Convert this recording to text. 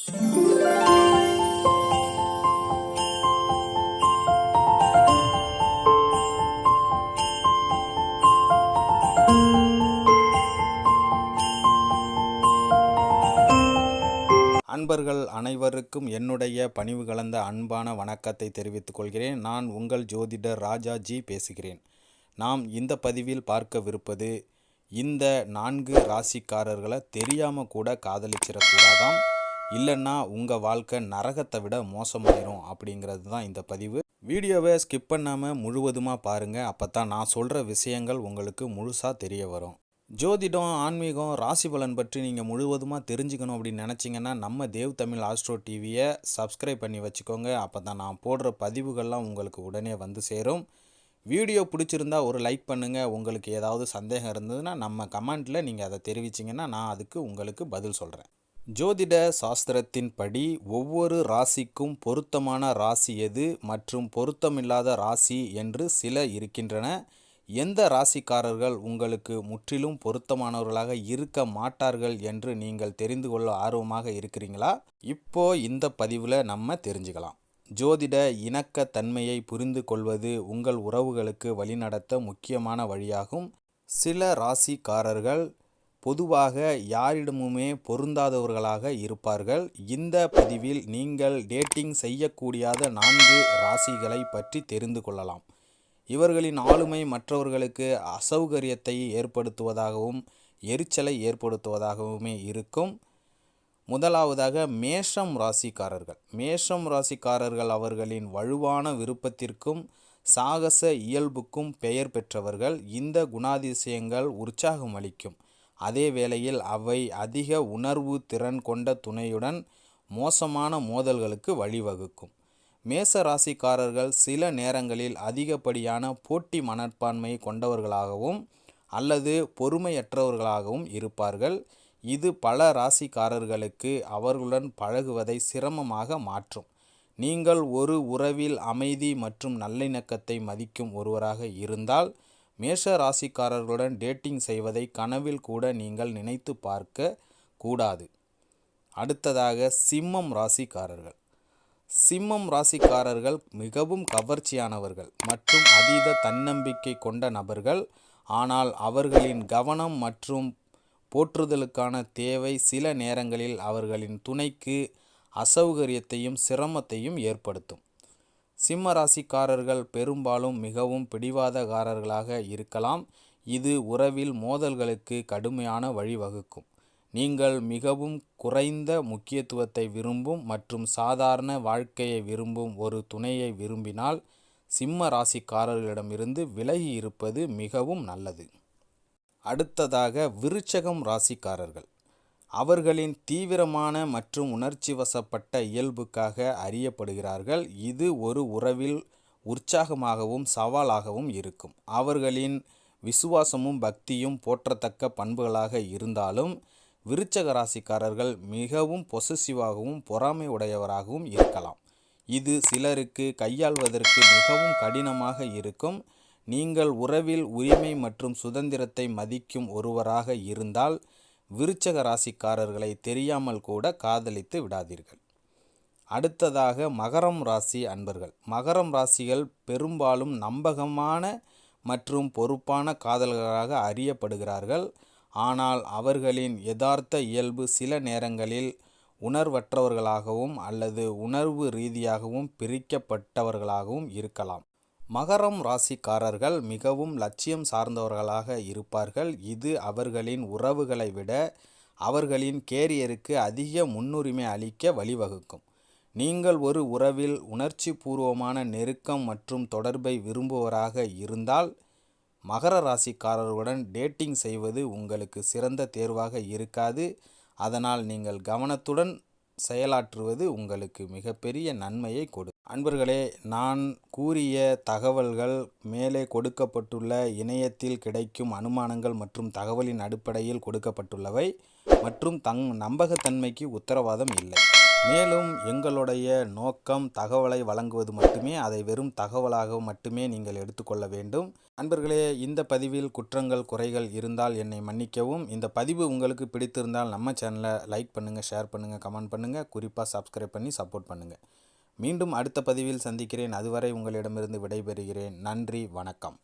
அன்பர்கள் அனைவருக்கும் என்னுடைய பணிவு கலந்த அன்பான வணக்கத்தை தெரிவித்துக் கொள்கிறேன். நான் உங்கள் ஜோதிடர் ராஜா ஜி பேசுகிறேன். நாம் இந்த பதிவில் பார்க்கவிருப்பது இந்த நான்கு ராசிக்காரர்களை தெரியாமல் கூட காதலிச்சிடக்கூடாதாம் இல்லைன்னா உங்கள் வாழ்க்கை நரகத்தை விட மோசமாயிரும் அப்படிங்கிறது தான் இந்த பதிவு. வீடியோவை ஸ்கிப் பண்ணாமல் முழுவதுமாக பாருங்கள் அப்போ தான் நான் சொல்கிற விஷயங்கள் உங்களுக்கு முழுசாக தெரிய வரும். ஜோதிடம் ஆன்மீகம் ராசி பலன் பற்றி நீங்கள் முழுவதுமாக தெரிஞ்சுக்கணும் அப்படின்னு நினச்சிங்கன்னா நம்ம தேவ் தமிழ் ஆஸ்ட்ரோ டிவியை சப்ஸ்கிரைப் பண்ணி வச்சுக்கோங்க. அப்போ தான் நான் போடுற பதிவுகள்லாம் உங்களுக்கு உடனே வந்து சேரும். வீடியோ பிடிச்சிருந்தா ஒரு லைக் பண்ணுங்கள் உங்களுக்கு ஏதாவது சந்தேகம் இருந்ததுன்னா நம்ம கமெண்ட்டில் நீங்கள் அதை தெரிவிச்சிங்கன்னா நான் அதுக்கு உங்களுக்கு பதில் சொல்கிறேன் ஜோதிட சாஸ்திரத்தின்படி ஒவ்வொரு ராசிக்கும் பொருத்தமான ராசி எது மற்றும் பொருத்தமில்லாத ராசி என்று சில இருக்கின்றன. எந்த ராசிக்காரர்கள் உங்களுக்கு முற்றிலும் பொருத்தமானவர்களாக இருக்க மாட்டார்கள் என்று நீங்கள் தெரிந்து கொள்ள ஆர்வமாக இருக்கிறீங்களா இப்போ இந்த பதிவில் நம்ம தெரிஞ்சுக்கலாம். ஜோதிட இணக்க தன்மையை புரிந்து கொள்வது உங்கள் உறவுகளுக்கு வழிநடத்த முக்கியமான வழியாகும். சில ராசிக்காரர்கள் பொதுவாக யாரிடமுமே பொருந்தாதவர்களாக இருப்பார்கள். இந்த பதிவில் நீங்கள் டேட்டிங் செய்யக்கூடியாத நான்கு ராசிகளை பற்றி தெரிந்து கொள்ளலாம். இவர்களின் ஆளுமை மற்றவர்களுக்கு அசௌகரியத்தை ஏற்படுத்துவதாகவும் எரிச்சலை ஏற்படுத்துவதாகவுமே இருக்கும். முதலாவதாக மேஷம் ராசிக்காரர்கள். மேஷம் ராசிக்காரர்கள் அவர்களின் வலுவான விருப்பத்திற்கும் சாகச இயல்புக்கும் பெயர் பெற்றவர்கள். இந்த குணாதிசயங்கள் உற்சாகம் அளிக்கும். அதே வேளையில் அவை அதிக உணர்வு திறன் கொண்ட துணையுடன் மோசமான மோதல்களுக்கு வழிவகுக்கும். மேச ராசிக்காரர்கள் சில நேரங்களில் அதிகப்படியான போட்டி மனப்பான்மை கொண்டவர்களாகவும் அல்லது பொறுமையற்றவர்களாகவும் இருப்பார்கள். இது பல ராசிக்காரர்களுக்கு அவர்களுடன் பழகுவதை சிரமமாக மாற்றும். நீங்கள் ஒரு உறவில் அமைதி மற்றும் நல்லிணக்கத்தை மதிக்கும் ஒருவராக இருந்தால் மேஷ ராசிக்காரர்களுடன் டேட்டிங் செய்வதை கனவில் கூட நீங்கள் நினைத்து பார்க்க கூடாது. அடுத்ததாக சிம்மம் ராசிக்காரர்கள். சிம்மம் ராசிக்காரர்கள் மிகவும் கவர்ச்சியானவர்கள் மற்றும் அதீத தன்னம்பிக்கை கொண்ட நபர்கள். ஆனால் அவர்களின் கவனம் மற்றும் போற்றுதலுக்கான தேவை சில நேரங்களில் அவர்களின் துணைக்கு அசௌகரியத்தையும் சிரமத்தையும் ஏற்படுத்தும். சிம்ம ராசிக்காரர்கள் பெரும்பாலும் மிகவும் பிடிவாதகாரர்களாக இருக்கலாம். இது உறவில் மோதல்களுக்கு கடுமையான வழிவகுக்கும். நீங்கள் மிகவும் குறைந்த முக்கியத்துவத்தை விரும்பும் மற்றும் சாதாரண வாழ்க்கையை விரும்பும் ஒரு துணையை விரும்பினால் சிம்ம ராசிக்காரர்களிடமிருந்து விலகி இருப்பது மிகவும் நல்லது. அடுத்ததாக விருச்சகம் ராசிக்காரர்கள். அவர்களின் தீவிரமான மற்றும் உணர்ச்சி வசப்பட்ட இயல்புக்காக அறியப்படுகிறார்கள். இது ஒரு உறவில் உற்சாகமாகவும் சவாலாகவும் இருக்கும். அவர்களின் விசுவாசமும் பக்தியும் போற்றத்தக்க பண்புகளாக இருந்தாலும் விருச்சக ராசிக்காரர்கள் மிகவும் பொசசிவாகவும் பொறாமை உடையவராகவும் இருக்கலாம். இது சிலருக்கு கையாள்வதற்கு மிகவும் கடினமாக இருக்கும். நீங்கள் உறவில் உரிமை மற்றும் சுதந்திரத்தை மதிக்கும் ஒருவராக இருந்தால் விருச்சக ராசிக்காரர்களை தெரியாமல் கூட காதலித்து விடாதீர்கள். அடுத்ததாக மகரம் ராசி அன்பர்கள். மகரம் ராசிகள் பெரும்பாலும் நம்பகமான மற்றும் பொறுப்பான காதல்களாக அறியப்படுகிறார்கள். ஆனால் அவர்களின் யதார்த்த இயல்பு சில நேரங்களில் உணர்வற்றவர்களாகவும் அல்லது உணர்வு ரீதியாகவும் பிரிக்கப்பட்டவர்களாகவும் இருக்கலாம். மகரம் ராசிக்காரர்கள் மிகவும் லட்சியம் சார்ந்தவர்களாக இருப்பார்கள். இது அவர்களின் உறவுகளை விட அவர்களின் கேரியருக்கு அதிக முன்னுரிமை அளிக்க வழிவகுக்கும். நீங்கள் ஒரு உறவில் உணர்ச்சி பூர்வமான நெருக்கம் மற்றும் தொடர்பை விரும்புவராக இருந்தால் மகர ராசிக்காரர்களுடன் டேட்டிங் செய்வது உங்களுக்கு சிறந்த தேர்வாக இருக்காது. அதனால் நீங்கள் கவனத்துடன் செயலாற்றுவது உங்களுக்கு மிகப்பெரிய நன்மையை கொடு. அன்பர்களே நான் கூறிய தகவல்கள் மேலே கொடுக்கப்பட்டுள்ள இணையத்தில் கிடைக்கும் அனுமானங்கள் மற்றும் தகவலின் அடிப்படையில் கொடுக்கப்பட்டுள்ளவை மற்றும் தங் நம்பகத்தன்மைக்கு உத்தரவாதம் இல்லை. மேலும் எங்களுடைய நோக்கம் தகவலை வழங்குவது மட்டுமே அதை வெறும் தகவலாக மட்டுமே நீங்கள் எடுத்துக்கொள்ள வேண்டும். நண்பர்களே இந்த பதிவில் குற்றங்கள் குறைகள் இருந்தால் என்னை மன்னிக்கவும். இந்த பதிவு உங்களுக்கு பிடித்திருந்தால் நம்ம சேனலை லைக் பண்ணுங்கள் ஷேர் பண்ணுங்கள் கமெண்ட் பண்ணுங்கள் குறிப்பாக சப்ஸ்கிரைப் பண்ணி சப்போர்ட் பண்ணுங்கள் மீண்டும் அடுத்த பதிவில் சந்திக்கிறேன். அதுவரை உங்களிடமிருந்து விடைபெறுகிறேன். நன்றி வணக்கம்.